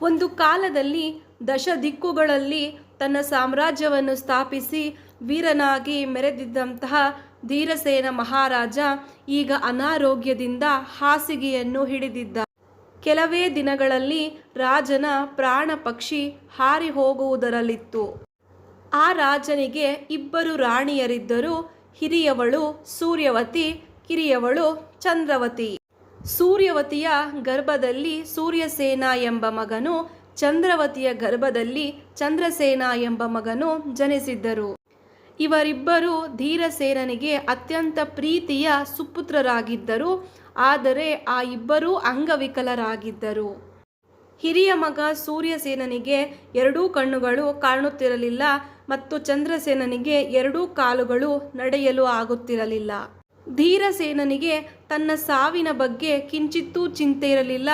ಒಂದು ಕಾಲದಲ್ಲಿ ದಶ ದಿಕ್ಕುಗಳಲ್ಲಿ ತನ್ನ ಸಾಮ್ರಾಜ್ಯವನ್ನು ಸ್ಥಾಪಿಸಿ ವೀರನಾಗಿ ಮೆರೆದಿದ್ದಂತಹ ಧೀರಸೇನ ಮಹಾರಾಜ ಈಗ ಅನಾರೋಗ್ಯದಿಂದ ಹಾಸಿಗೆಯನ್ನು ಹಿಡಿದಿದ್ದ. ಕೆಲವೇ ದಿನಗಳಲ್ಲಿ ರಾಜನ ಪ್ರಾಣ ಪಕ್ಷಿ ಹಾರಿ ಹೋಗುವುದರಲ್ಲಿತ್ತು ಆ ರಾಜನಿಗೆ ಇಬ್ಬರು ರಾಣಿಯರಿದ್ದರು, ಹಿರಿಯವಳು ಸೂರ್ಯವತಿ, ಕಿರಿಯವಳು ಚಂದ್ರವತಿ. ಸೂರ್ಯವತಿಯ ಗರ್ಭದಲ್ಲಿ ಸೂರ್ಯಸೇನ ಎಂಬ ಮಗನು, ಚಂದ್ರವತಿಯ ಗರ್ಭದಲ್ಲಿ ಚಂದ್ರಸೇನ ಎಂಬ ಮಗನು ಜನಿಸಿದ್ದರು. ಇವರಿಬ್ಬರು ಧೀರಸೇನನಿಗೆ ಅತ್ಯಂತ ಪ್ರೀತಿಯ ಸುಪುತ್ರರಾಗಿದ್ದರು, ಆದರೆ ಆ ಇಬ್ಬರೂ ಅಂಗವಿಕಲರಾಗಿದ್ದರು. ಹಿರಿಯ ಮಗ ಸೂರ್ಯಸೇನನಿಗೆ ಎರಡೂ ಕಣ್ಣುಗಳು ಕಾಣುತ್ತಿರಲಿಲ್ಲ ಮತ್ತು ಚಂದ್ರಸೇನನಿಗೆ ಎರಡೂ ಕಾಲುಗಳು ನಡೆಯಲು ಆಗುತ್ತಿರಲಿಲ್ಲ. ಧೀರಸೇನನಿಗೆ ತನ್ನ ಸಾವಿನ ಬಗ್ಗೆ ಕಿಂಚಿತ್ತೂ ಚಿಂತೆ ಇರಲಿಲ್ಲ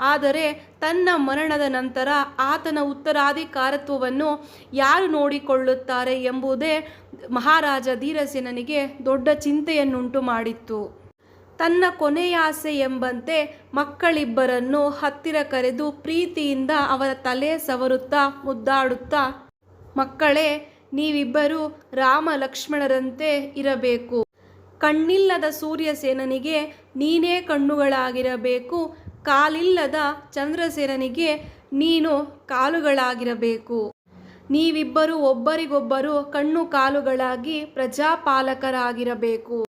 ಆದರೆ ತನ್ನ ಮರಣದ ನಂತರ ಆತನ ಉತ್ತರಾಧಿಕಾರತ್ವವನ್ನು ಯಾರು ನೋಡಿಕೊಳ್ಳುತ್ತಾರೆ ಎಂಬುದೇ ಮಹಾರಾಜ ಧೀರಸೇನನಿಗೆ ದೊಡ್ಡ ಚಿಂತೆಯನ್ನುಂಟು ಮಾಡಿತ್ತು. ತನ್ನ ಕೊನೆಯಾಸೆ ಎಂಬಂತೆ ಮಕ್ಕಳಿಬ್ಬರನ್ನು ಹತ್ತಿರ ಕರೆದು ಪ್ರೀತಿಯಿಂದ ಅವರ ತಲೆ ಸವರುತ್ತಾ ಮುದ್ದಾಡುತ್ತಾ, ಮಕ್ಕಳೇ, ನೀವಿಬ್ಬರು ರಾಮ ಲಕ್ಷ್ಮಣರಂತೆ ಇರಬೇಕು. ಕಣ್ಣಿಲ್ಲದ ಸೂರ್ಯಸೇನನಿಗೆ ನೀನೇ ಕಣ್ಣುಗಳಾಗಿರಬೇಕು, ಕಾಲಿಲ್ಲದ ಚಂದ್ರಸೇನನಿಗೆ ನೀನು ಕಾಲುಗಳಾಗಿರಬೇಕು. ನೀವಿಬ್ಬರು ಒಬ್ಬರಿಗೊಬ್ಬರು ಕಣ್ಣು ಕಾಲುಗಳಾಗಿ ಪ್ರಜಾಪಾಲಕರಾಗಿರಬೇಕು.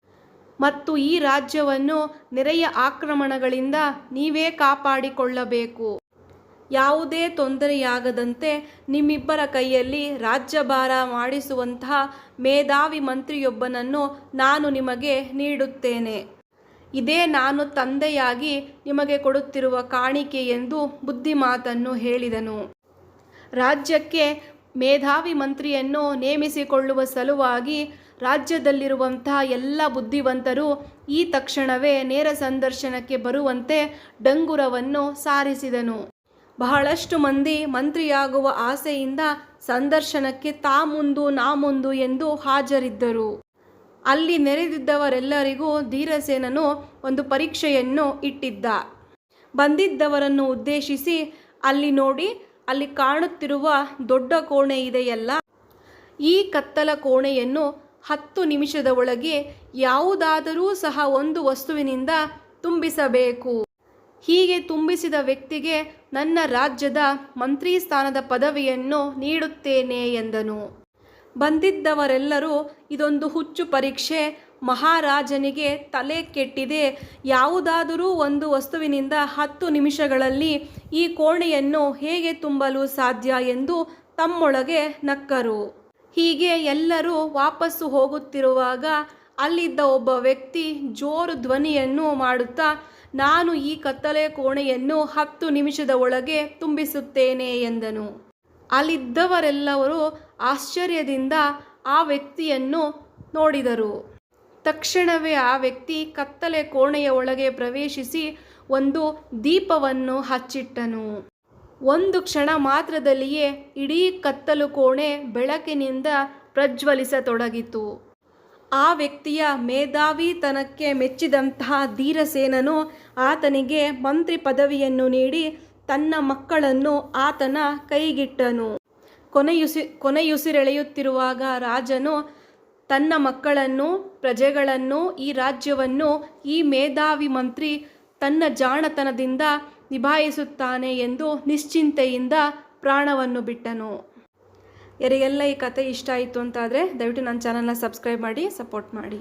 ಮತ್ತು ಈ ರಾಜ್ಯವನ್ನು ನೆರೆಯ ಆಕ್ರಮಣಗಳಿಂದ ನೀವೇ ಕಾಪಾಡಿಕೊಳ್ಳಬೇಕು. ಯಾವುದೇ ತೊಂದರೆಯಾಗದಂತೆ ನಿಮ್ಮಿಬ್ಬರ ಕೈಯಲ್ಲಿ ರಾಜ್ಯಭಾರ ಮಾಡಿಸುವಂತಹ ಮೇಧಾವಿ ಮಂತ್ರಿಯೊಬ್ಬನನ್ನು ನಾನು ನಿಮಗೆ ನೀಡುತ್ತೇನೆ. ಇದೇ ನಾನು ತಂದೆಯಾಗಿ ನಿಮಗೆ ಕೊಡುತ್ತಿರುವ ಕಾಣಿಕೆ ಎಂದು ಬುದ್ಧಿಮಾತನ್ನು ಹೇಳಿದನು. ರಾಜ್ಯಕ್ಕೆ ಮೇಧಾವಿ ಮಂತ್ರಿಯನ್ನು ನೇಮಿಸಿಕೊಳ್ಳುವ ಸಲುವಾಗಿ ರಾಜ್ಯದಲ್ಲಿರುವಂತಹ ಎಲ್ಲ ಬುದ್ಧಿವಂತರು ಈ ತಕ್ಷಣವೇ ನೇರ ಸಂದರ್ಶನಕ್ಕೆ ಬರುವಂತೆ ಡಂಗುರವನ್ನು ಸಾರಿಸಿದನು. ಬಹಳಷ್ಟು ಮಂದಿ ಮಂತ್ರಿಯಾಗುವ ಆಸೆಯಿಂದ ಸಂದರ್ಶನಕ್ಕೆ ತಾ ಮುಂದು ನಾ ಮುಂದು ಎಂದು ಹಾಜರಿದ್ದರು. ಅಲ್ಲಿ ನೆರೆದಿದ್ದವರೆಲ್ಲರಿಗೂ ಧೀರಸೇನನು ಒಂದು ಪರೀಕ್ಷೆಯನ್ನು ಇಟ್ಟಿದ್ದ. ಬಂದಿದ್ದವರನ್ನು ಉದ್ದೇಶಿಸಿ ಅಲ್ಲಿ ನೋಡಿ, ಅಲ್ಲಿ ಕಾಣುತ್ತಿರುವ ದೊಡ್ಡ ಕೋಣೆ ಇದೆಯಲ್ಲ, ಈ ಕತ್ತಲ ಕೋಣೆಯನ್ನು ಹತ್ತು ನಿಮಿಷದ ಒಳಗೆ ಯಾವುದಾದರೂ ಸಹ ಒಂದು ವಸ್ತುವಿನಿಂದ ತುಂಬಿಸಬೇಕು. ಹೀಗೆ ತುಂಬಿಸಿದ ವ್ಯಕ್ತಿಗೆ ನನ್ನ ರಾಜ್ಯದ ಮಂತ್ರಿ ಸ್ಥಾನದ ಪದವಿಯನ್ನು ನೀಡುತ್ತೇನೆ ಎಂದನು. ಬಂದಿದ್ದವರೆಲ್ಲರೂ ಇದೊಂದು ಹುಚ್ಚು ಪರೀಕ್ಷೆ. ಮಹಾರಾಜನಿಗೆ ತಲೆ ಕೆಟ್ಟಿದೆ. ಯಾವುದಾದರೂ ಒಂದು ವಸ್ತುವಿನಿಂದ ಹತ್ತು ನಿಮಿಷಗಳಲ್ಲಿ ಈ ಕೋಣೆಯನ್ನು ಹೇಗೆ ತುಂಬಲು ಸಾಧ್ಯ ಎಂದು ತಮ್ಮೊಳಗೆ ನಕ್ಕರು. ಹೀಗೆ ಎಲ್ಲರೂ ವಾಪಸ್ಸು ಹೋಗುತ್ತಿರುವಾಗ ಅಲ್ಲಿದ್ದ ಒಬ್ಬ ವ್ಯಕ್ತಿ ಜೋರು ಧ್ವನಿಯನ್ನು ಮಾಡುತ್ತಾ ನಾನು ಈ ಕತ್ತಲೆ ಕೋಣೆಯನ್ನು ಹತ್ತು ನಿಮಿಷದ ಒಳಗೆ ತುಂಬಿಸುತ್ತೇನೆ ಎಂದನು. ಅಲ್ಲಿದ್ದವರೆಲ್ಲರೂ ಆಶ್ಚರ್ಯದಿಂದ ಆ ವ್ಯಕ್ತಿಯನ್ನು ನೋಡಿದರು. ತಕ್ಷಣವೇ ಆ ವ್ಯಕ್ತಿ ಕತ್ತಲೆ ಕೋಣೆಯ ಒಳಗೆ ಪ್ರವೇಶಿಸಿ ಒಂದು ದೀಪವನ್ನು ಹಚ್ಚಿಟ್ಟನು. ಒಂದು ಕ್ಷಣ ಮಾತ್ರದಲ್ಲಿಯೇ ಇಡೀ ಕತ್ತಲು ಕೋಣೆ ಬೆಳಕಿನಿಂದ ಪ್ರಜ್ವಲಿಸತೊಡಗಿತು. ಆ ವ್ಯಕ್ತಿಯ ಮೇಧಾವಿತನಕ್ಕೆ ಮೆಚ್ಚಿದಂತಹ ಧೀರಸೇನನು ಆತನಿಗೆ ಮಂತ್ರಿ ಪದವಿಯನ್ನು ನೀಡಿ ತನ್ನ ಮಕ್ಕಳನ್ನು ಆತನ ಕೈಗಿಟ್ಟನು. ಕೊನೆಯುಸಿ, ಕೊನೆಯುಸಿರೆಳೆಯುತ್ತಿರುವಾಗ ರಾಜನು ತನ್ನ ಮಕ್ಕಳನ್ನು, ಪ್ರಜೆಗಳನ್ನು, ಈ ರಾಜ್ಯವನ್ನು ಈ ಮೇಧಾವಿ ಮಂತ್ರಿ ತನ್ನ ಜಾಣತನದಿಂದ ನಿಭಾಯಿಸುತ್ತಾನೆ ಎಂದು ನಿಶ್ಚಿಂತೆಯಿಂದ ಪ್ರಾಣವನ್ನು ಬಿಟ್ಟನು. ಯಾರಿಗೆಲ್ಲ ಈ ಕತೆ ಇಷ್ಟ ಆಯಿತು ಅಂತಾದರೆ ದಯವಿಟ್ಟು ನನ್ನ ಚಾನಲ್ನ ಸಬ್ಸ್ಕ್ರೈಬ್ ಮಾಡಿ ಸಪೋರ್ಟ್ ಮಾಡಿ.